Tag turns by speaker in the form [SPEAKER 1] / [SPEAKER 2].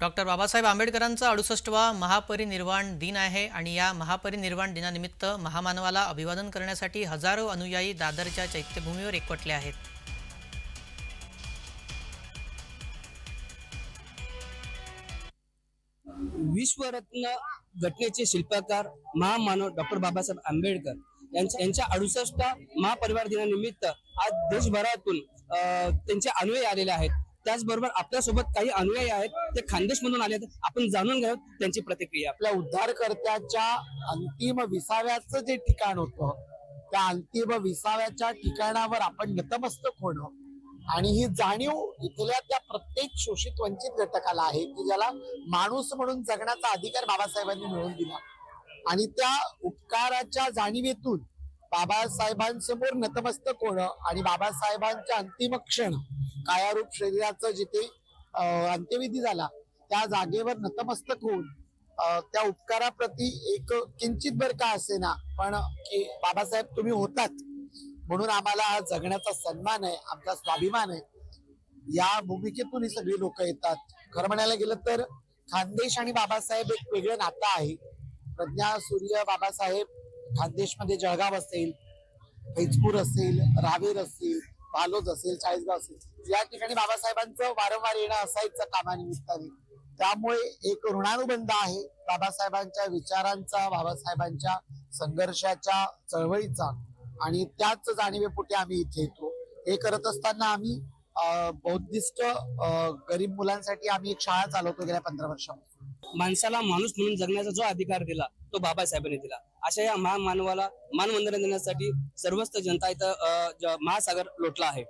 [SPEAKER 1] Doctor Babasaheb आंबेडकरांचा अडुसष्टवा महापरिनिर्वाण दिन आहे आणि या महापरिनिर्वाण दिनानिमित्त महामानवाला अभिवादन करण्यासाठी हजारो अनुयायी दादरच्या चैत्यभूमीवर एकवटले आहेत.
[SPEAKER 2] विश्वरत्न घटनेचे शिल्पकार महामानव डॉक्टर बाबासाहेब आंबेडकर यांच्या यांच्या अडुसष्ट महापरिवार दिनानिमित्त आज देशभरातून त्यांचे अनुयायी आलेले आहेत. त्याचबरोबर आपल्यासोबत काही अनुयायी आहेत ते खानदेश मधून आले आहेत. आपण जाणून घेऊ त्यांची प्रतिक्रिया.
[SPEAKER 3] आपल्या उद्धारकर्त्याच्या अंतिम विसाव्याचं जे ठिकाण होतं त्या अंतिम विसाव्याच्या ठिकाणावर आपण नतमस्तक होणं आणि ही जाणीव इथल्या त्या प्रत्येक शोषित वंचित घटकाला आहे की ज्याला माणूस म्हणून जगण्याचा अधिकार बाबासाहेबांनी मिळवून दिला. आणि त्या उपकाराच्या जाणीवेतून बाबासाहेबांसमोर नतमस्तक होणं आणि बाबासाहेबांच्या अंतिम क्षण कायारूप शरीराचं जिथे अंत्यविधी झाला त्या जागेवर नतमस्तक होऊन त्या उपकाराप्रती एक किंचित बर का असेना पण की बाबासाहेब तुम्ही होतात. म्हणून आम्हाला हा जगण्याचा सन्मान आहे आमचा स्वाभिमान आहे. या भूमिकेतून ही सगळी लोक येतात. खरं म्हणायला गेलं तर खानदेश आणि बाबासाहेब एक वेगळं नातं आहे. प्रज्ञा सूर्य बाबासाहेब खानदेशमध्ये जळगाव असेल फैजपूर असेल रावेर असेल पालोज असेल चाळीसगाव असेल या ठिकाणी बाबासाहेबांचं वारंवार येणं असायचं कामानिमित्ताने. त्यामुळे एक ऋणानुबंध आहे बाबासाहेबांच्या विचारांचा बाबासाहेबांच्या संघर्षाच्या चळवळीचा. आणि त्याच जाणीवेपोटी आम्ही इथे येतो. हे करत असताना आम्ही बौद्धिस्ट गरीब मुलांसाठी आम्ही एक शाळा चालवतो गेल्या पंधरा वर्षापासून.
[SPEAKER 2] माणसाला माणूस म्हणून जगण्याचा जो अधिकार दिला तो बाबासाहेबांनी दिला. अशा या महामानवाला मानवंदना देण्यासाठी सर्वस्त जनता इथं महासागर लोटला आहे.